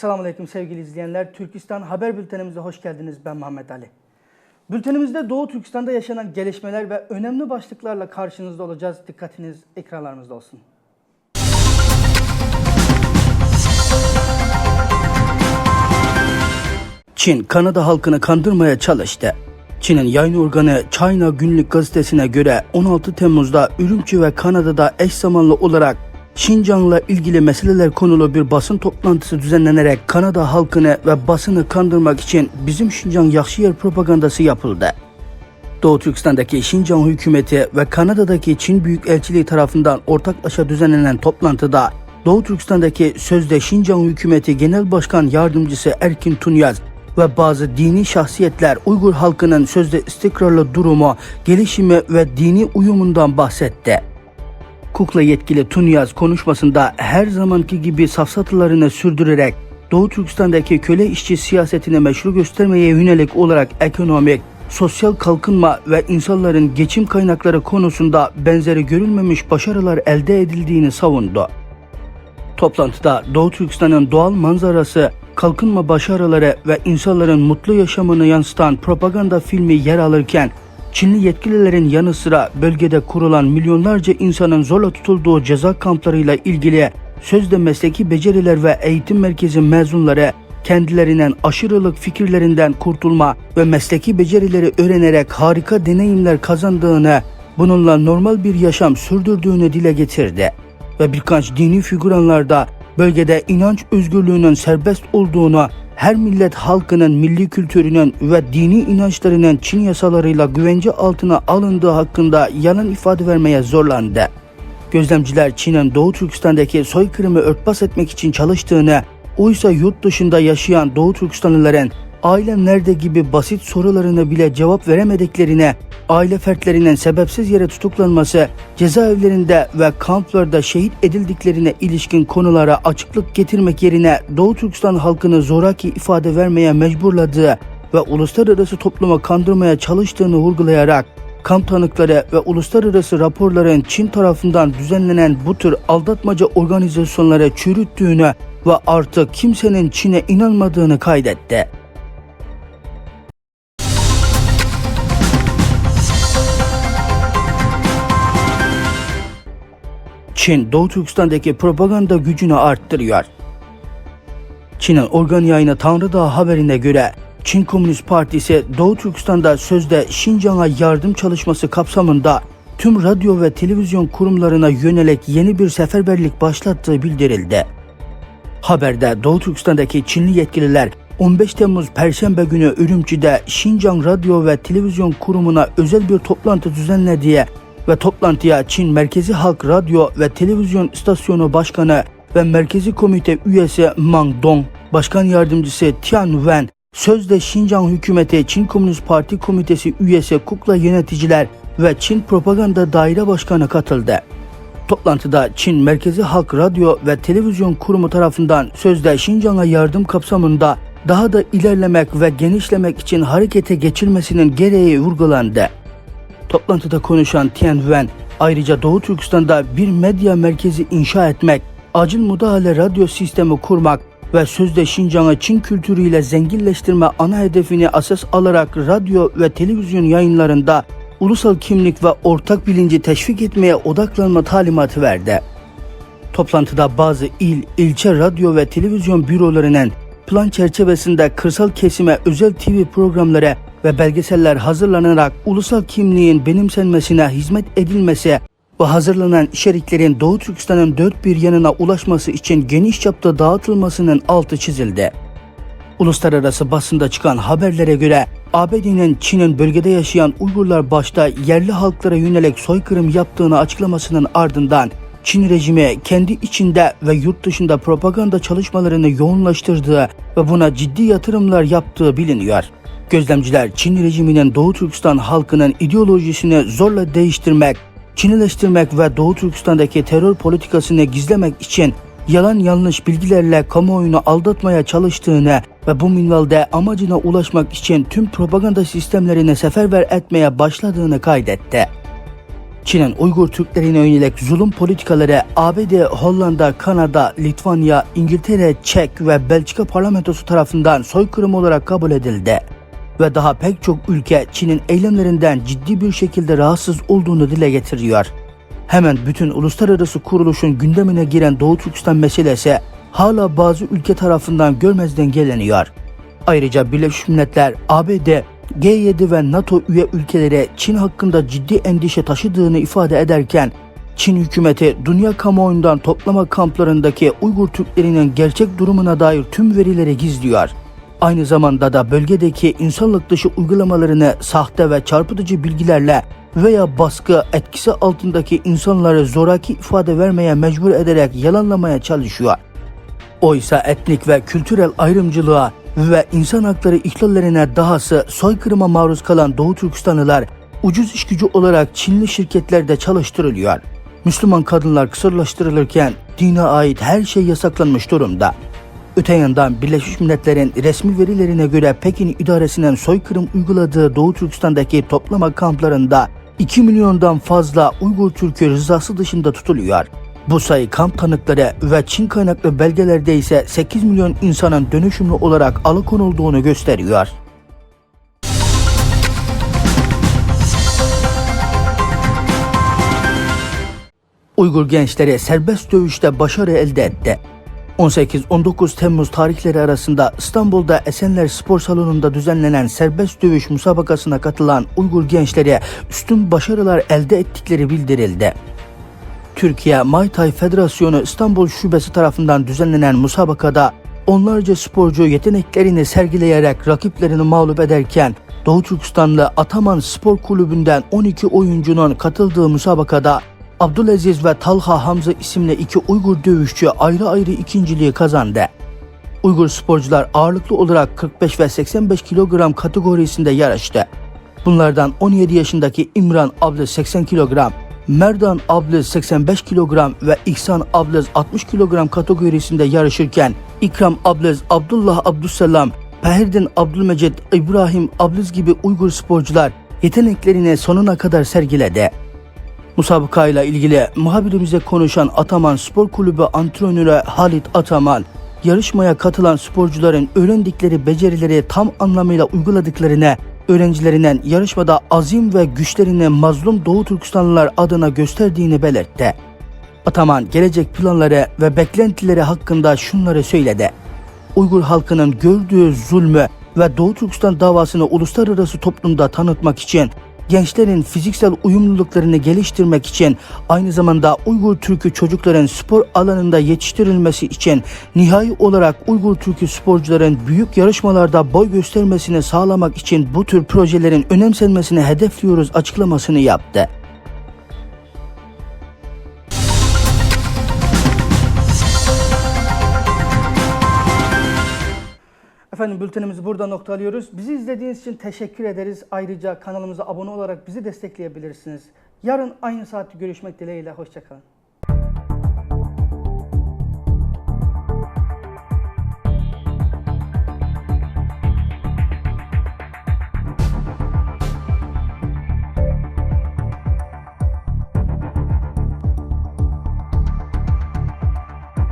Esselamu Aleyküm sevgili izleyenler. Türkistan Haber Bültenimize hoş geldiniz. Ben Muhammed Ali. Bültenimizde Doğu Türkistan'da yaşanan gelişmeler ve önemli başlıklarla karşınızda olacağız. Dikkatiniz ekranlarımızda olsun. Çin, Kanada halkını kandırmaya çalıştı. Çin'in yayın organı China Günlük gazetesine göre 16 Temmuz'da Ürümçi ve Kanada'da eş zamanlı olarak Şincan'la ilgili meseleler konulu bir basın toplantısı düzenlenerek Kanada halkını ve basını kandırmak için bizim Şincan yakşı yer propagandası yapıldı. Doğu Türkistan'daki Şincan hükümeti ve Kanada'daki Çin Büyükelçiliği tarafından ortaklaşa düzenlenen toplantıda Doğu Türkistan'daki sözde Şincan hükümeti Genel Başkan Yardımcısı Erkin Tunyaz ve bazı dini şahsiyetler Uygur halkının sözde istikrarlı durumu, gelişimi ve dini uyumundan bahsetti. Kukla yetkili Tunyaz konuşmasında her zamanki gibi safsatalarını sürdürerek Doğu Türkistan'daki köle işçi siyasetini meşru göstermeye yönelik olarak ekonomik, sosyal kalkınma ve insanların geçim kaynakları konusunda benzeri görülmemiş başarılar elde edildiğini savundu. Toplantıda Doğu Türkistan'ın doğal manzarası, kalkınma başarıları ve insanların mutlu yaşamını yansıtan propaganda filmi yer alırken Çinli yetkililerin yanı sıra bölgede kurulan milyonlarca insanın zorla tutulduğu ceza kamplarıyla ilgili sözde mesleki beceriler ve eğitim merkezi mezunları kendilerinden aşırılık fikirlerinden kurtulma ve mesleki becerileri öğrenerek harika deneyimler kazandığını, bununla normal bir yaşam sürdürdüğünü dile getirdi. Ve birkaç dini figüranlarda bölgede inanç özgürlüğünün serbest olduğunu, her millet halkının milli kültürünün ve dini inançlarının Çin yasalarıyla güvence altına alındığı hakkında yalan ifade vermeye zorlandı. Gözlemciler Çin'in Doğu Türkistan'daki soykırımı örtbas etmek için çalıştığını, oysa yurt dışında yaşayan Doğu Türkistanlıların aile nerede gibi basit sorularına bile cevap veremediklerine, aile fertlerinin sebepsiz yere tutuklanması, cezaevlerinde ve kamplarda şehit edildiklerine ilişkin konulara açıklık getirmek yerine Doğu Türkistan halkını zoraki ifade vermeye mecburladığı ve uluslararası topluma kandırmaya çalıştığını vurgulayarak kamp tanıkları ve uluslararası raporların Çin tarafından düzenlenen bu tür aldatmaca organizasyonlara çürüttüğünü ve artık kimsenin Çin'e inanmadığını kaydetti. Çin, Doğu Türkistan'daki propaganda gücünü arttırıyor. Çin'in organ yayını Tanrı haberine göre Çin Komünist Partisi Doğu Türkistan'da sözde Şincan'a yardım çalışması kapsamında tüm radyo ve televizyon kurumlarına yönelik yeni bir seferberlik başlattığı bildirildi. Haberde Doğu Türkistan'daki Çinli yetkililer 15 Temmuz Perşembe günü Ürümçi'de Şincan Radyo ve Televizyon Kurumu'na özel bir toplantı düzenlediği ve toplantıya Çin Merkezi Halk Radyo ve Televizyon İstasyonu Başkanı ve Merkezi Komite üyesi Mang Dong, Başkan Yardımcısı Tian Wen, sözde Şincan Hükümeti Çin Komünist Parti Komitesi üyesi Kukla yöneticiler ve Çin Propaganda Daire Başkanı katıldı. Toplantıda Çin Merkezi Halk Radyo ve Televizyon Kurumu tarafından sözde Şincan'a yardım kapsamında daha da ilerlemek ve genişlemek için harekete geçilmesinin gereği vurgulandı. Toplantıda konuşan Tian Wen ayrıca Doğu Türkistan'da bir medya merkezi inşa etmek, acil müdahale radyo sistemi kurmak ve sözde Şincan'ı Çin kültürüyle zenginleştirme ana hedefini asas alarak radyo ve televizyon yayınlarında ulusal kimlik ve ortak bilinci teşvik etmeye odaklanma talimatı verdi. Toplantıda bazı il, ilçe radyo ve televizyon bürolarının plan çerçevesinde kırsal kesime özel TV programları ve belgeseller hazırlanarak ulusal kimliğin benimsenmesine hizmet edilmesi ve hazırlanan içeriklerin Doğu Türkistan'ın dört bir yanına ulaşması için geniş çapta dağıtılmasının altı çizildi. Uluslararası basında çıkan haberlere göre ABD'nin Çin'in bölgede yaşayan Uygurlar başta yerli halklara yönelik soykırım yaptığını açıklamasının ardından Çin rejimi kendi içinde ve yurt dışında propaganda çalışmalarını yoğunlaştırdığı ve buna ciddi yatırımlar yaptığı biliniyor. Gözlemciler Çin rejiminin Doğu Türkistan halkının ideolojisini zorla değiştirmek, Çinileştirmek ve Doğu Türkistan'daki terör politikasını gizlemek için yalan yanlış bilgilerle kamuoyunu aldatmaya çalıştığını ve bu minvalde amacına ulaşmak için tüm propaganda sistemlerini seferber etmeye başladığını kaydetti. Çin'in Uygur Türklerine yönelik zulüm politikaları ABD, Hollanda, Kanada, Litvanya, İngiltere, Çek ve Belçika parlamentosu tarafından soykırım olarak kabul edildi. Ve daha pek çok ülke Çin'in eylemlerinden ciddi bir şekilde rahatsız olduğunu dile getiriyor. Hemen bütün uluslararası kuruluşun gündemine giren Doğu Türkistan meselesi hala bazı ülke tarafından görmezden geliniyor. Ayrıca Birleşmiş Milletler, ABD, G7 ve NATO üye ülkelere Çin hakkında ciddi endişe taşıdığını ifade ederken Çin hükümeti dünya kamuoyundan toplama kamplarındaki Uygur Türklerinin gerçek durumuna dair tüm verileri gizliyor. Aynı zamanda da bölgedeki insanlık dışı uygulamalarını sahte ve çarpıtıcı bilgilerle veya baskı etkisi altındaki insanları zoraki ifade vermeye mecbur ederek yalanlamaya çalışıyor. Oysa etnik ve kültürel ayrımcılığa ve insan hakları ihlallerine dahası soykırıma maruz kalan Doğu Türkistanlılar ucuz iş gücü olarak Çinli şirketlerde çalıştırılıyor. Müslüman kadınlar kısırlaştırılırken dine ait her şey yasaklanmış durumda. Öte yandan Birleşmiş Milletler'in resmi verilerine göre Pekin idaresinin soykırım uyguladığı Doğu Türkistan'daki toplama kamplarında 2 milyondan fazla Uygur Türk'ü rızası dışında tutuluyor. Bu sayı kamp tanıkları ve Çin kaynaklı belgelerde ise 8 milyon insanın dönüşümlü olarak alıkonulduğunu gösteriyor. Uygur gençleri serbest dövüşte başarı elde etti. 18-19 Temmuz tarihleri arasında İstanbul'da Esenler Spor Salonu'nda düzenlenen serbest dövüş musabakasına katılan Uygur gençleri üstün başarılar elde ettikleri bildirildi. Türkiye Muay Thai Federasyonu İstanbul Şubesi tarafından düzenlenen musabakada onlarca sporcu yeteneklerini sergileyerek rakiplerini mağlup ederken Doğu Türkistanlı Ataman Spor Kulübü'nden 12 oyuncunun katıldığı musabakada Abdülaziz ve Talha Hamza isimli iki Uygur dövüşçü ayrı ayrı ikinciliği kazandı. Uygur sporcular ağırlıklı olarak 45 ve 85 kilogram kategorisinde yarıştı. Bunlardan 17 yaşındaki İmran Ablez 80 kilogram, Merdan Ablez 85 kilogram ve İhsan Ablez 60 kilogram kategorisinde yarışırken İkram Ablez, Abdullah Abdüsselam, Pehirdin Abdülmecid, İbrahim Ablez gibi Uygur sporcular yeteneklerini sonuna kadar sergiledi. Musabakayla ilgili muhabirimize konuşan Ataman Spor Kulübü antrenörü Halit Ataman, yarışmaya katılan sporcuların öğrendikleri becerileri tam anlamıyla uyguladıklarını, öğrencilerinin yarışmada azim ve güçlerini mazlum Doğu Türkistanlılar adına gösterdiğini belirtti. Ataman gelecek planları ve beklentileri hakkında şunları söyledi. Uygur halkının gördüğü zulmü ve Doğu Türkistan davasını uluslararası toplumda tanıtmak için gençlerin fiziksel uyumluluklarını geliştirmek için aynı zamanda Uygur Türk'ü çocukların spor alanında yetiştirilmesi için nihai olarak Uygur Türk'ü sporcuların büyük yarışmalarda boy göstermesini sağlamak için bu tür projelerin önemsenmesini hedefliyoruz açıklamasını yaptı. Efendim bültenimizi burada noktalıyoruz. Bizi izlediğiniz için teşekkür ederiz. Ayrıca kanalımıza abone olarak bizi destekleyebilirsiniz. Yarın aynı saatte görüşmek dileğiyle. Hoşçakalın.